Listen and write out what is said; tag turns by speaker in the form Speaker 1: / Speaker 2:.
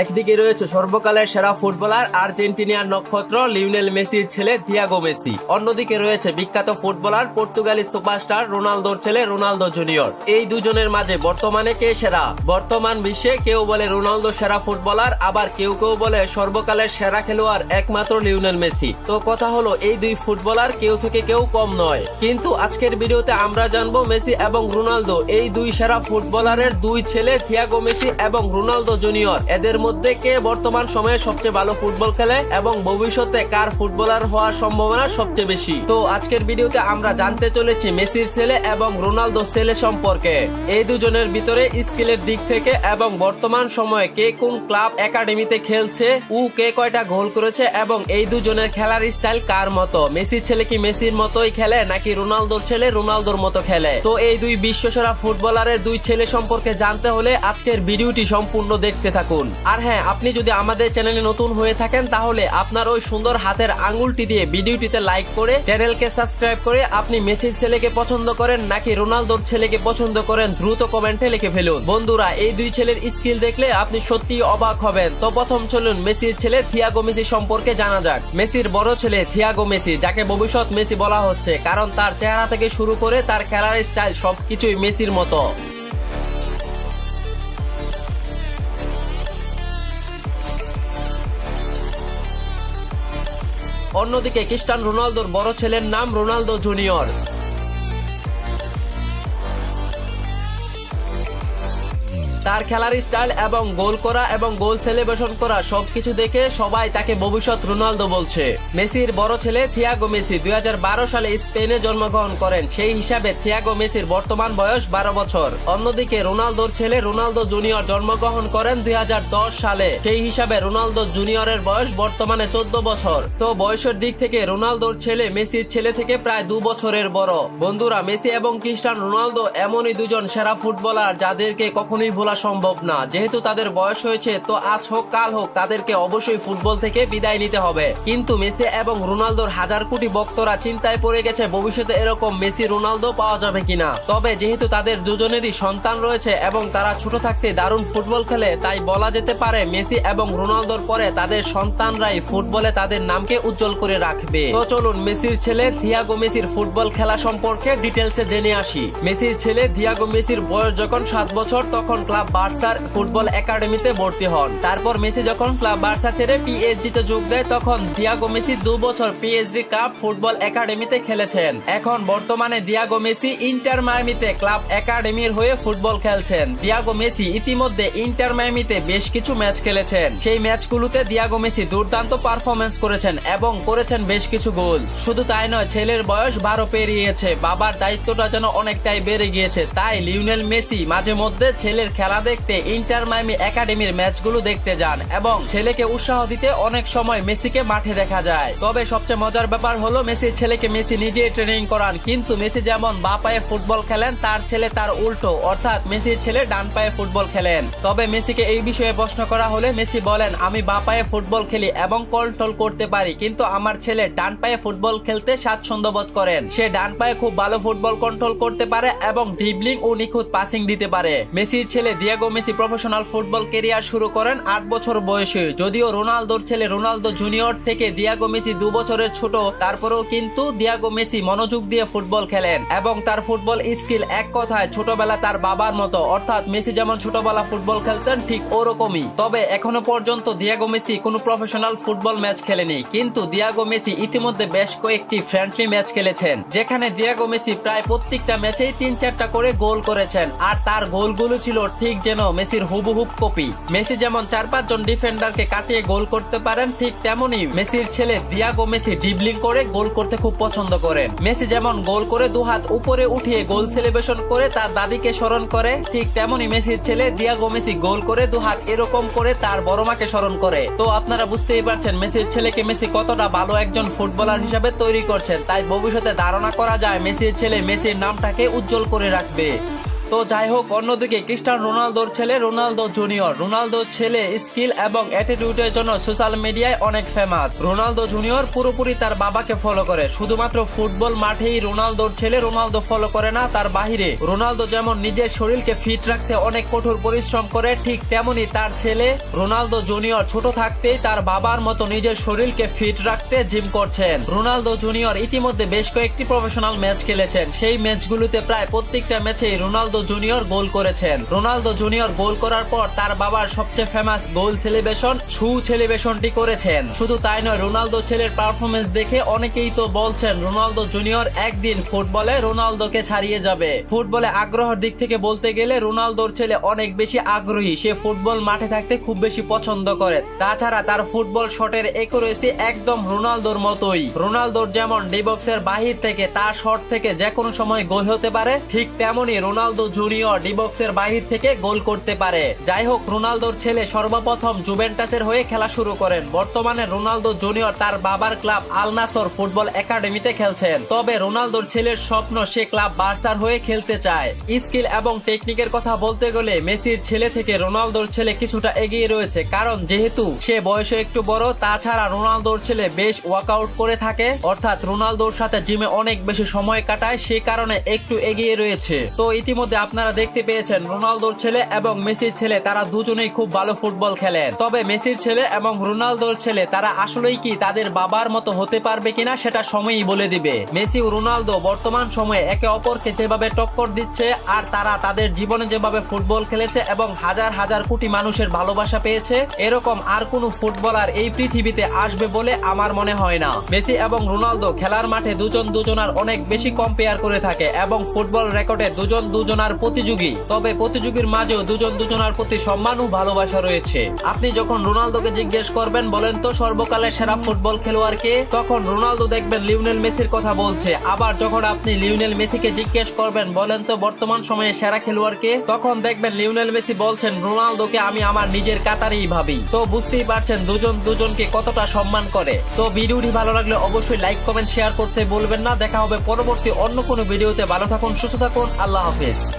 Speaker 1: একদিকে রয়েছে সর্বকালের সেরা ফুটবলার আর্জেন্টিনিয়ার নক্ষত্র লিওনেল মেসির ছেলে দিয়াগো মেসি। অন্যদিকে রয়েছে বিখ্যাত ফুটবলার পর্তুগালি সুপারস্টার রোনালদোর ছেলে রোনালদো জুনিয়র। এই দুজনের মাঝে বর্তমানে কে সেরা? বর্তমান বিশ্বে কেউ বলে রোনালদো সেরা ফুটবলার, আবার কেউ কেউ বলে সর্বকালের সেরা খেলোয়াড় একমাত্র লিওনেল মেসি। তো কথা হলো, এই দুই ফুটবলার কেউ থেকে কেউ কম নয়। কিন্তু আজকের ভিডিওতে আমরা জানব মেসি এবং রোনালদো, এই দুই সেরা ফুটবলারের দুই ছেলে থিয়াগো মেসি এবং রোনালদো জুনিয়র। এদের মধ্যে কে বর্তমান সময়ে সবচেয়ে ভালো ফুটবল খেলে এবং ভবিষ্যতে কার ফুটবলার হওয়ার সম্ভাবনা সবচেয়ে বেশি? তো আজকের ভিডিওতে আমরা জানতে চলেছি মেসির ছেলে এবং রোনালদো ছেলে সম্পর্কে। এই দুজনের ভিতরে স্কিলের দিক থেকে এবং বর্তমান সময়ে কে কোন ক্লাব একাডেমিতে খেলছে ও কে কয়টা গোল করেছে এবং এই দুজনের খেলার স্টাইল কার মতো? মেসির ছেলে কি মেসির মতোই খেলে নাকি রোনালদোর ছেলে রোনালদোর মতো খেলে? তো এই দুই বিশ্বসেরা ফুটবলারের দুই ছেলে সম্পর্কে জানতে হলে আজকের ভিডিওটি সম্পূর্ণ দেখতে থাকুন। আর হ্যাঁ আপনি যদি আমাদের চ্যানেলে নতুন হয়ে থাকেন, তাহলে আপনার ওই সুন্দর হাতের আঙ্গুলটি দিয়ে ভিডিওটিতে লাইক করে, চ্যানেলকে সাবস্ক্রাইব করে আপনি মেসির ছেলেকে পছন্দ করেন নাকি রোনালদোর ছেলেকে পছন্দ করেন, দ্রুত কমেন্টে লিখে ফেলুন। বন্ধুরা, এই দুই ছেলের স্কিল দেখলে আপনি সত্যি অবাক হবেন। তো প্রথম চলুন মেসির ছেলে থিয়াগো মেসি সম্পর্কে জানা যাক। মেসির বড় ছেলে থিয়াগো মেসি, যাকে ভবিষ্যৎ মেসি বলা হচ্ছে, কারণ তার চেহারা থেকে শুরু করে তার খেলার স্টাইল সবকিছুই মেসির মতো। অন্যদিকে খ্রিস্টান রোনালদোর বড় ছেলের নাম রোনালদো জুনিয়র। তার খেলার স্টাইল এবং গোল করা এবং গোল সেলিব্রেশন করা সবকিছু দেখে সবাই তাকে ভবিষ্যৎ রোনালদো বলছে। মেসির বড় ছেলে থিয়াগো মেসি দুই সালে স্পেনে জন্মগ্রহণ করেন। সেই হিসাবে থিয়াগো মেসির বর্তমান বয়স বারো বছর। অন্যদিকে রোনালদোর ছেলে রোনালদো জুনিয়র জন্মগ্রহণ করেন দুই হাজার দশ সালে। সেই হিসাবে রোনালদো জুনিয়রের বয়স বর্তমানে চোদ্দ বছর। তো বয়সের দিক থেকে রোনালদোর ছেলে মেসির ছেলে থেকে প্রায় দু বছরের বড়। বন্ধুরা, মেসি এবং খ্রিস্টান রোনালদো এমনই দুজন সেরা ফুটবলার যাদেরকে কখনোই ভোলা সম্ভব না। যেহেতু তাদের বয়স হয়েছে, তো আজ হোক, কাল হোক, তাদেরকে অবশ্যই ফুটবল থেকে বিদায় নিতে হবে। কিন্তু মেসি এবং রোনালদোর হাজার কোটি ভক্তরা চিন্তায় পড়ে গেছে ভবিষ্যতে এরকম মেসি রোনালদো পাওয়া যাবে কিনা। তবে যেহেতু তাদের দুজনেরই সন্তান রয়েছে এবং তারা ছোট থাকতে দারুণ ফুটবল খেলে, তাই বলা যেতে পারে মেসি এবং রোনালদোর পরে তাদের সন্তানরাই ফুটবলে তাদের নামকে উজ্জ্বল করে রাখবে। তো চলুন, মেসির ছেলে থিয়াগো মেসির ফুটবল খেলা সম্পর্কে ডিটেলসে জেনে আসি। মেসির ছেলে থিয়াগো মেসির বয়স যখন সাত বছর, তখন ক্লাব বার্সার ফুটবল একাডেমিতে ভর্তি হন। তারপর মেসি যখন ক্লাব বার্সা ছেড়ে পিএসজি তে যোগ দেয়, তখন দিয়াগো মেসি দু বছর পিএসজি কাপ ফুটবল একাডেমিতে খেলেছেন। এখন বর্তমানে দিয়াগো মেসি ইন্টার মায়ামিতে ক্লাব একাডেমির হয়ে ফুটবল খেলছেন। দিয়াগো মেসি ইতিমধ্যে ইন্টার মায়ামিতে বেশ কিছু ম্যাচ খেলেছেন। সেই ম্যাচগুলোতে দিয়াগো মেসি দুর্দান্ত পারফরমেন্স করেছেন এবং করেছেন বেশ কিছু গোল। শুধু তাই নয়, ছেলের বয়স বারো পেরিয়েছে। বাবার দায়িত্বটা যেন অনেকটাই বেড়ে গিয়েছে। তাই লিওনেল মেসি মাঝে মধ্যে ছেলের খেলা দেখতে ইন্টার মাইমি একাডেমির ম্যাচগুলো দেখতে যান এবং ছেলেকে উৎসাহ দিতে অনেক সময় মেসিকে মাঠে দেখা যায়। তবে সবচেয়ে মজার ব্যাপার হলো মেসির ছেলেকে মেসি নিজেই ট্রেনিং করান, কিন্তু মেসি যেমন বা পায়ে ফুটবল খেলেন, তার ছেলে তার উল্টো, অর্থাৎ মেসির ছেলে ডান পায়ে ফুটবল খেলেন। তবে মেসিকে এই বিষয়ে প্রশ্ন করা হলে মেসি বলেন, আমি বা পায়ে ফুটবল খেলি এবং কন্ট্রোল করতে পারি, কিন্তু আমার ছেলে ডান পায়ে ফুটবল খেলতে স্বাচ্ছন্দ্য বোধ করেন। সে ডান পায়ে খুব ভালো ফুটবল কন্ট্রোল করতে পারে এবং ড্রিবলিং ও নিখুঁত পাসিং দিতে পারে। মেসির ছেলে Diego Messi professional football career শুরু করেন আট বছর বয়সে। যদিও রোনালদোর ছেলে রোনালদো জুনিয়র থেকে দিয়াগো মেসি দু বছরের ছোট, তারপরেও কিন্তু দিয়াগো মেসি মনোযোগ দিয়ে ফুটবল খেলেন এবং তার ফুটবল স্কিল এক কথায় ছোটবেলা তার বাবার মতো। অর্থাৎ মেসি যেমন ছোটবেলা ফুটবল খেলতেন, ঠিক ওরকমই। তবে এখনও পর্যন্ত দিয়াগো মেসি কোনো প্রফেশনাল ফুটবল ম্যাচ খেলেনি। কিন্তু দিয়াগো মেসি ইতিমধ্যে বেশ কয়েকটি ফ্রেন্ডলি ম্যাচ খেলেছেন, যেখানে দিয়াগো মেসি প্রায় প্রত্যেকটা ম্যাচেই তিন চারটা করে গোল করেছেন। আর তার গোলগুলো ছিল ঠিক যেন মেসির হুবহুব কপি। মেসি যেমন চার পাঁচজন ডিফেন্ডারকে কাটিয়ে গোল করতে পারেন, ঠিক তেমনি মেসির ছেলে দিয়াগো মেসি ড্রিবলিং করে গোল করতে খুব পছন্দ করেন। মেসি যেমন গোল করে দু হাত উপরে উঠিয়ে গোল সেলিব্রেশন করে তার দাদিকে স্মরণ করে, ঠিক তেমনি মেসির ছেলে দিয়াগো মেসি গোল করে দু হাত এরকম করে তার বড় মাকে স্মরণ করে। তো আপনারা বুঝতেই পারছেন মেসির ছেলেকে মেসি কতটা ভালো একজন ফুটবলার হিসাবে তৈরি করছেন। তাই ভবিষ্যতে ধারণা করা যায় মেসির ছেলে মেসির নামটাকে উজ্জ্বল করে রাখবে। তো যাই হোক, অন্যদিকে খ্রিস্টান রোনালদোর ছেলে রোনালদো জুনিয়র। রোনালদোর ছেলে স্কিল এবং অ্যাটিটিউডের জন্য সোশ্যাল মিডিয়ায় অনেক ফেমাস। রোনালদো জুনিয়র পুরোপুরি তার বাবাকে ফলো করে। শুধুমাত্র ফুটবল মাঠেই রোনালদোর ছেলে রোনালদো ফলো করে না, তার বাহিরে। রোনালদো যেমন নিজের শরীরকে ফিট রাখতে অনেক কঠোর পরিশ্রম করে, ঠিক তেমনি তার ছেলে রোনালদো জুনিয়র ছোট থাকতেই তার বাবার মতো নিজের শরীরকে ফিট রাখতে জিম করছেন। রোনালদো জুনিয়র ইতিমধ্যে বেশ কয়েকটি প্রফেশনাল ম্যাচ খেলেছেন। সেই ম্যাচগুলোতে প্রায় প্রত্যেকটা ম্যাচেই রোনালদো জুনিয়র গোল করেছেন। রোনালদো জুনিয়র গোল করার পর তার বাবার সবচেয়ে ফেমাস গোল সেলিব্রেশন ছু সেলিব্রেশনটি করেছেন। শুধু তাই নয়, রোনালদো ছেলের পারফরমেন্স দেখে অনেকেই তো বলছেন, রোনালদো জুনিয়র একদিন ফুটবলে রোনালদোকে ছাড়িয়ে যাবে। ফুটবলে আগ্রহের দিক থেকে বলতে গেলে রোনালদোর ছেলে অনেক বেশি আগ্রহী। সে ফুটবল মাঠে থাকতে খুব বেশি পছন্দ করে। তাছাড়া তার ফুটবল শটের একুরেসি একদম রোনালদোর মতোই। রোনালদোর যেমন ডিবক্সের বাহির থেকে, তার শট থেকে যে কোনো সময় গোল হতে পারে, ঠিক তেমনি রোনালদো জুনিয়র ডিবক্সের বাহির থেকে গোল করতে পারে। যাই হোক রোনালদোর ছেলে সর্বপ্রথম জুভেন্টাসের হয়ে খেলা শুরু করেন। বর্তমানে রোনালদো জুনিয়র তার বাবার ক্লাব আলনাসর ফুটবল একাডেমিতে খেলছেন। তবে রোনালদোর ছেলের স্বপ্ন সে ক্লাব বার্সার হয়ে খেলতে চায়। স্কিল এবং টেকনিকের কথা বলতে গেলে মেসির ছেলে থেকে রোনালদোর ছেলে কিছুটা এগিয়ে রয়েছে। কারণ যেহেতু সে বয়সে একটু বড়, তাছাড়া রোনালদোর ছেলে বেশ ওয়ার্কআউট করে থাকে। অর্থাৎ রোনালদোর সাথে জিমে অনেক বেশি সময় কাটায়, সে কারণে একটু এগিয়ে রয়েছে। তো ইতিমধ্যে আপনারা দেখতে পেয়েছেন রোনালদোর ছেলে এবং মেসির ছেলে, তারা দুজনেই খুব ভালো ফুটবল খেলেন। তবে মেসির ছেলে এবং রোনালদোর ছেলে, তারা আসলেই কি তাদের বাবার মতো হতে পারবে কিনা সেটা সময়ই বলে দিবে। মেসি ও রোনালদো বর্তমান সময়ে একে অপরকে যেভাবে টক্কর দিচ্ছে আর তারা তাদের জীবনে যেভাবে ফুটবল খেলেছে এবং হাজার হাজার কোটি মানুষের ভালোবাসা পেয়েছে, এরকম আর কোনো ফুটবলার এই পৃথিবীতে আসবে বলে আমার মনে হয় না। মেসি এবং রোনালদো খেলার মাঠে দুজন দুজনার অনেক বেশি কম্পেয়ার করে থাকে এবং ফুটবল রেকর্ডে দুজন দুজনার প্রতিযোগী। তবে প্রতিযোগীর মাঝেও দুজন দুজনার প্রতি সম্মান ও ভালোবাসা রয়েছে। আপনি যখন রোনালদোকে জিজ্ঞেস করবেন, বলেন তো, সর্বকালের সেরা ফুটবল খেলোয়াড় কে তখন রোনালদো দেখবেন লিওনেল মেসির কথা বলছে। আবার যখন আপনি লিওনেল মেসিকে জিজ্ঞেস করবেন, বলেন তো, বর্তমান সময়ে সেরা খেলোয়াড় কে তখন দেখবেন লিওনেল মেসি বলছেন, রোনালদোকে আমি আমার নিজের কাতারেই ভাবি। তো বুঝতেই পারছেন, দুজন দুজনকে কতটা সম্মান করে। তো ভিডিওটি ভালো লাগলে অবশ্যই লাইক, কমেন্ট, শেয়ার করতে বলবেন না। দেখা হবে পরবর্তী অন্য কোনো ভিডিওতে। ভালো থাকুন, সুস্থ থাকুন। আল্লাহ হাফেজ।